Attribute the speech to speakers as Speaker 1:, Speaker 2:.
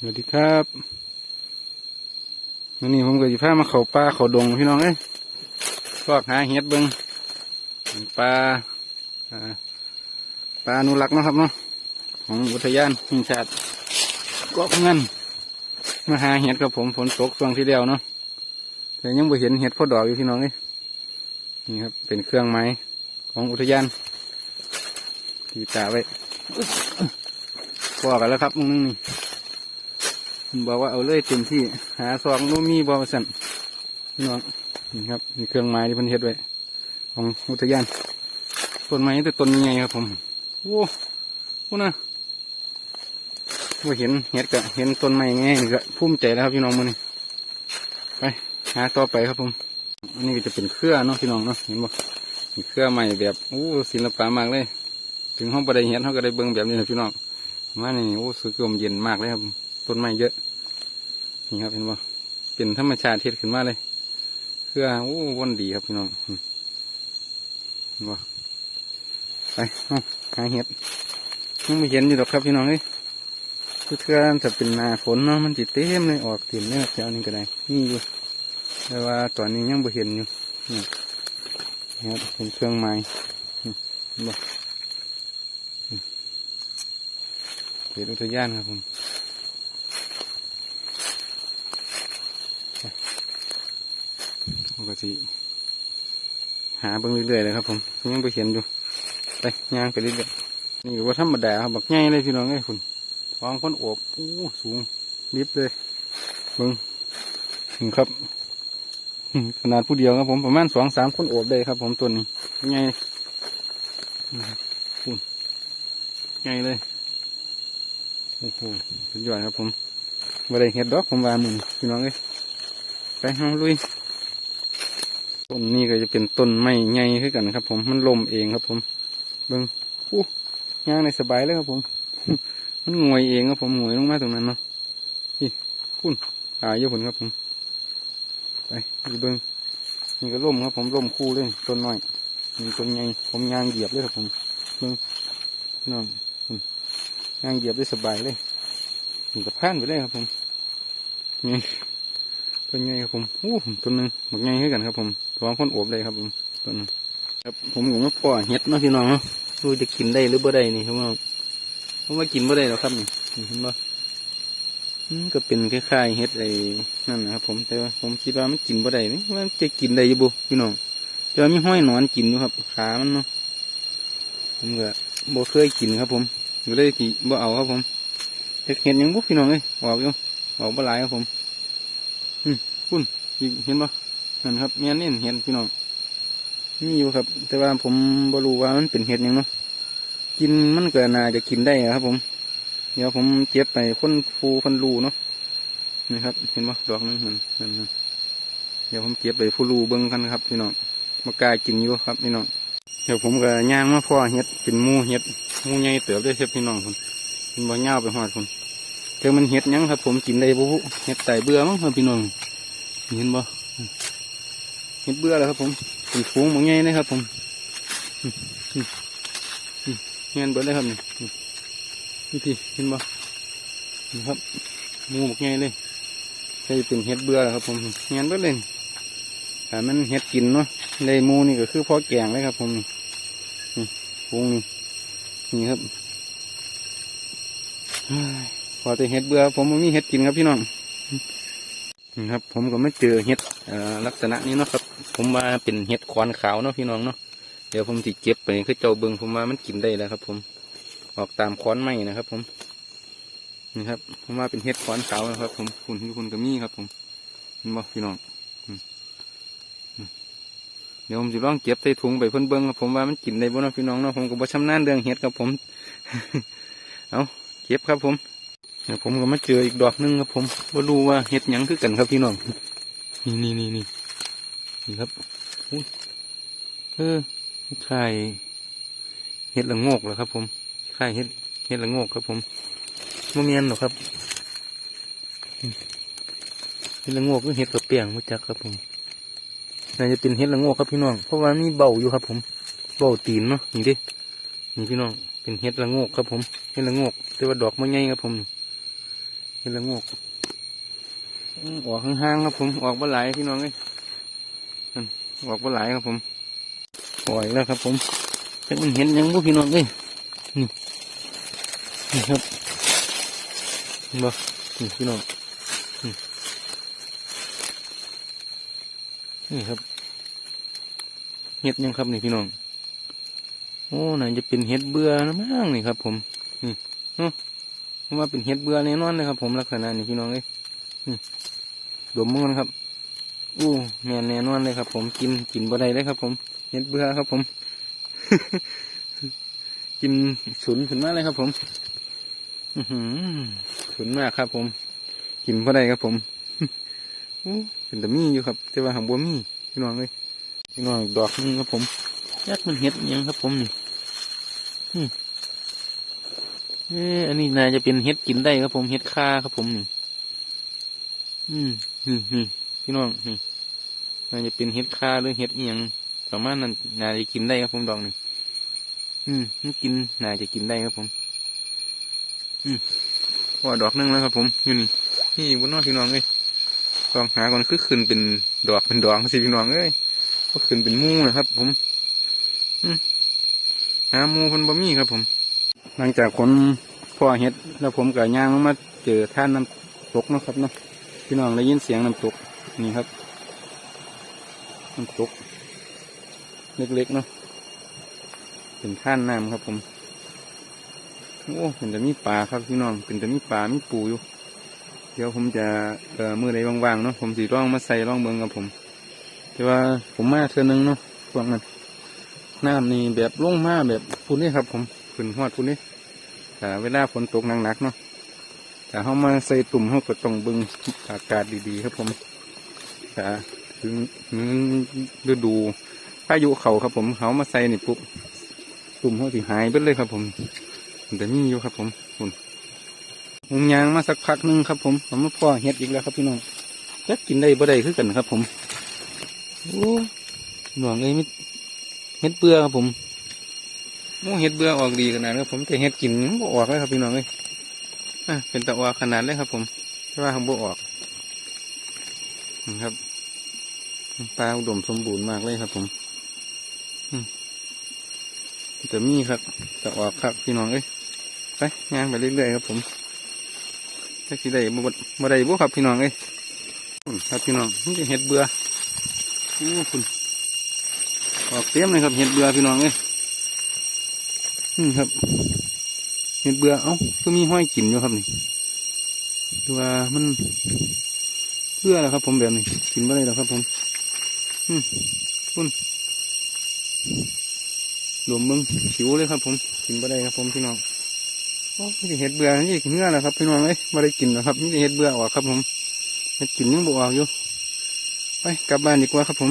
Speaker 1: สวัสดีครับวันนี้ผมก็จะพามาเขาป่าเขาดงพี่น้องเอ้ยฟอกหาเห็ดเบิงปลาปลาอนุรักษ์นะครับเนาะของอุทยานแห่งชาติเก็เงินมาหาเห็ดกับผมฝนตกช่วงที่แล้วเนาะแต่ยังไม่เห็นเห็ดพอดอกอยู่พี่น้องเอ้ยนี่ครับเป็นเครื่องไม้ของอุทยานที่ตาไว้พอกันแล้วครับมึงนึงนี่ บอกว่าเอาเลยเต็มที่หาซองโนมีบอสันพี่น้องนี่ครับนี่เครื่องไม้ที่พันเฮ็ดไว้ของอุทยานต้นไม้แต่ต้นใหญ่ครับผมโอ้โหนะว่าเห็นเห็ดกะเห็นต้นไม้ไงนี่ก็ภูมิใจแล้วครับพี่น้องมือนี่ไปหาต่อไปครับผม อันนี้ก็จะเป็นเครือเนาะพี่น้องเนาะเห็นบ่มีเครือใหม่แบบโอ้ศิลปะมากเลย ถึงห้องประเดี๋ยวเห็นเขาก็ได้เบิ่งแบบนี้นะพี่น้องมานี่โอ้สุดยอดเย็นมากเลยครับ ต้นไม้เยอะ นี่ครับเห็นบ่เป็นธรรมชาติเทศขึ้นมาเลยเครือโอ้วนดีครับพี่น้องเห็นบ่ไปเอาหาเห็ดยังไม่เห็นอยู่หรอกครับพี่น้องเอ้ยคือเทือจะเป็นหนาฝนเนาะมันจิเต็มเลยออกเต็มเลยครับแถวนี้ก็ได้ นี่อยู่แต่ว่าตอนนี้ยังไม่เห็นอยู่นี่ครับเป็นเครื่องไม้อืมเห็นบ่อืมเขตอุทยานครับผม ผม ก็สิหาเบิ่งเรื่อยๆเลยครับ ผมยังไปเห็นอยู่ไปย่างไปเรื่อยๆนี่ว่าธรรมดาครับบักใหญ่เลยพี่น้องเอ้คุณท้องคนโอบอู้สูงลิบเลยเบิ่งครับขนาดผู้เดียวครับผมประมาณสองสามคนโอบได้ครับ ผมตัวนี้ใหญ่อืมคุณใหญ่เลยโอ้โหสุดยอดครับผมบ่ได้เห็ดดอกผมว่ามึงพี่น้องเอ้ยไปเฮาลุย ต้นนี้ก็จะเป็นต้นไม้ใหญ่ขึ้นกันครับ ผมมันลมเองครับ ผมเบิ่งอู้ย่างในสบายเลยครับ ผม มันงวยเองครับผมงวยลงมาตรงนั้นเนาะนี่คุณหายเยอะผลครับผมไปดูเบิ่งนี่ก็ล่มครับ ผมล่มคู่เลยต้นน้อยนี่ต้นใหญ่ผมย่างเหยียบเลยครับ ผมเบิ่งน้องย่างเหยียบได้สบายเลยนี่ก็ผ่านไปเลยครับ ผมนี่ต้นใหญ่ครับผมอู้ต้นหนึ่งบักใหญ่ให้กันครับ ผม ท้องคนอบเลยครับผมต้นครับผมผมมาป่อเห็ดนะพี่น้องรู้จะกินได้หรือบ่ได้นี่ครับน้องผมว่ากินบ่ได้หรอกครับนี่เห็นบ่อืมก็เป็นคล้ายๆเห็ดไอ้นั่นนะครับ ผมแต่ว่าผมคิดว่ามันกินบ่ได้นี่มันจะกินได้ยู่บ่พี่น้องแต่ว่ามีห้อยหนอนกินอยู่ครับ ขามันเนาะผมก็บ่เคยกินครับผมก็เลยที่บ่เอาครับผมเห็ดเห็ดหยังบุพี่น้องเอ้ยออกอยู่ออกบ่หลายครับผมคุณเห็นปะ นั่นครับแม่นเล่นเห็นพี่น้องนี่อยู่ครับ แต่ว่าผมบรู้ว่ามันเป็นเห็ดยังเนาะกินมันเก็น่าจะกินได้ครับ ผม เดี๋ยวผมเจ็บไปคนฟูคนรูเนาะนี่ครับ เห็นปะดอกนึงนั่นนั่นนั่นเดี๋ยวผมเจ็บไปฟูรูเบิ้งกันครับ พี่น้องมากล้ากินอยู่ครับ พี่น้องเดี๋ยวผมก็ย่างมาพ่อเห็ดเป็นมูเห็ดมูใหญ่เติบได้เชฟพี่น้องคุณเป็นบ่ย่าไปหอดคุณเจอมันเห็ดยังครับ ผมกินได้บุบเห็ดไตเบื่อมั้งครับพี่น้องเห็นบ่เห็นเบื่อแล้วครับผมเป็นฟูงบางไงนะครับ ผมเห็นเบิดเลยครับนี่นี่พี่เห็นบ่นี่ครับมูบางไงเลยใช่เป็นเห็ดเบื่อแล้วครับ ผมเห็นเบิดเลยแต่มันเห็ดกินเนาะในมูนี่ก็คือพอแกงเลยครับ ผมนี่ฟูงนี่นี่ครับพอแต่เห็ดเบื่อผมบ่มีเห็ดกินครับพี่น้องนะครับ ผมก็ไม่เจอเห็ดอ่อลักษณะนี้นะครับ ผมว่าเป็นเห็ดขวานขาวเนาะพี่น้องเนาะเดี๋ยวผมสิเก็บไปคือเจ้าเบิงผมว่ามันกินได้แล้วครับ ผมออกตามขอนไม้นะครับ ผมนี่ครับผมว่าเป็นเห็ดขวานขาวนะครับ ผมคุณคุณก็มีครับ ผมเห็นบ่พี่น้องเดี๋ยวผมจะลองเก็บใส่ถุงไปเพิ่นเบิ้งครับผมว่ามันกินได้บ่นะพี่น้องเนาะผมก็บ่ชำนาญเรื่องเห็ดครับผม เอาเก็บครับผมเดี๋ยวผมก็มาเจออีกดอกหนึงครับ ผมว่ารู้ว่าเห็ดหยังคือกันครับพี่น้อง นี่นี่นี่นี่ นี่ครับอุ๊ยเออคล้ายเห็ดละโงกเหรอครับ ผมคล้ายเห็ดเห็ดละโงกครับ ผมโมเมียนหรอกครับเห็ดละโงกก็เห็ดกระเปียงมุจักครับ ผมน่าจะเป็นเห็ดละโงกครับพี่น้องเพราะว่ามีเบาอยู่ครับ ผมเบาตีนเนาะนี่ดินี่พี่น้องเป็นเห็ดละโงกครับ ผมเห็ดละโงกแต่ว่าดอกมันใหญ่ครับ ผมเห็ดละงกอืมออกห่างๆครับ ผมออกบ่หลายพี่น้องเอ้ย ออกบ่หลายครับผมปล่อยแล้วครับผมแต่มันเห็นยังบ่พี่น้องเอ้ยนี่นี่ครับเห็นบ่นี่พี่น้องนี่นี่ครับเห็ดยังครับนี่พี่น้องโอ้น่าจะเป็นเห็ดเบื่อนะมั้งนี่ครับ ผมนี่เนาะว่าเป็นเห็ดเบื่อแน่นอนเลยครับ ผมลักษณะนี้พี่น้องเอ้ยนี่ดมมันครับ อู้แม่นแน่นอนเลยครับ ผมกินกินบ่ได้เลยครับ ผมเห็ดเบื่อครับ ผม กินฉุนขึ้นมาเลยครับ ผมอื้อหือฉุนมากครับ ผม กินบ่ได้ครับ ผมอู้เป็นแต่มีอยู่ครับ แต่ว่าหางบัวมีพี่น้องเลยพี่น้องดอกนึงครับผมยักมันเห็ดอิหยังครับ ผมนี่เอออันนี้น่าจะเป็นเห็ดกินได้ครับ ผมเห็ดคาครับ ผมนี่อืมนี่นี่พี่น้องนี่ น่าจะเป็นเห็ดคาหรือเห็ดเอิหยังประมาณนั้นน่าจะกินได้ครับผมดอกนี่อืมมันกินน่าจะกินได้ครับผม อืมพอดอกหนึงแล้วครับ ผมอยู่นี่นี่บนนอกพี่น้องเอ้ยลองหาก่อนคือขึ้นเป็นดอกเป็นดอกสิพี่น้องเอ้ยก็ขึ้นเป็นมูนะครับ ผม อืมหามูคนบะมี่ครับ ผม หลังจากคนพ่อเห็ดแล้วผมกับย่างมาเจอท่านน้ำตกนะครับเนาะพี่น้องได้ยินเสียงน้ำตกนี่ครับ น้ำตกเล็กๆเนาะเป็นท่านน้ำครับผมโอ้เป็นแต่มีปลาครับพี่น้องเป็นแต่มีปลามีปูอยู่ เดี๋ยวผมจะเอ่อมือใดว่างๆเนาะผมสีร่องมาใส่ร่องเบิงกับผม แต่ว่าผมมาเทือนึงเนาะช่วงนั้นน้ำนี่แบบลงมาแบบพุ่นนี่ครับ ผมขึ้นหอดพุ่นนี่แต่เวลาฝนตกหนักๆเนาะแต่เขามาใส่ตุ่มเขาก็ต้องเบิงอากาศดีๆครับผมแต่ ถึงฤดูพายุเขาครับผมเขามาใส่นี่ปุ๊บตุ่มเขาสิหายไปเลยครับ ผมแต่มีอยู่ครับ ผมคุณผมยางมาสักพักหนึงครับ ผมผมมาพ่อเห็ดอีกแล้วครับพี่น้องจะกินได้บ่ได้คือกันครับ ผมโอ้หลวงเอ้ยมิเห็ดเบื่อครับผมโอ้เห็ดเบื่อออกดีขนาดครับผมแต่เห็ดกินมันบ่ออกเลยครับพี่น้องเอ้ยเป็นตะออกขนาดเลยครับ ผมแต่ว่าทำบ่ออกนะครับ ปลาอุดมสมบูรณ์มากเลยครับ ผมจะมีครับตะออกครับพี่น้องเอ้ยไปย่างไปเรื่อยๆครับ ผมถ้าสิได้บ่บ่ได้บ่ครับพี่น้องเอ้ยครับพี่น้องนี่จะเห็ดเบื่อโอ้คุณออกเต็มเลยครับเห็ดเบื่อพี่น้องเอ้ยอืมครับ เห็ดเบื่อเอ้าก็มีห้อยกินอยู่ครับนี่คือว่ามันเบื่อแล้วครับ ผมแบบนี้กินไม่ได้แล้วครับ ผม คุณหลวมมึงหิวเลยครับ ผมกินไม่ได้ครับ ผมพี่น้องโอ้เห็ดเบื่อนี่เนื้อนะครับ พี่น้องเอ้ยไม่ได้กินนะครับนี่เห็ดเบื่อออกครับ ผมเห็ดกินยังบออกอยู่ไปกลับบ้านดีกว่าครับผม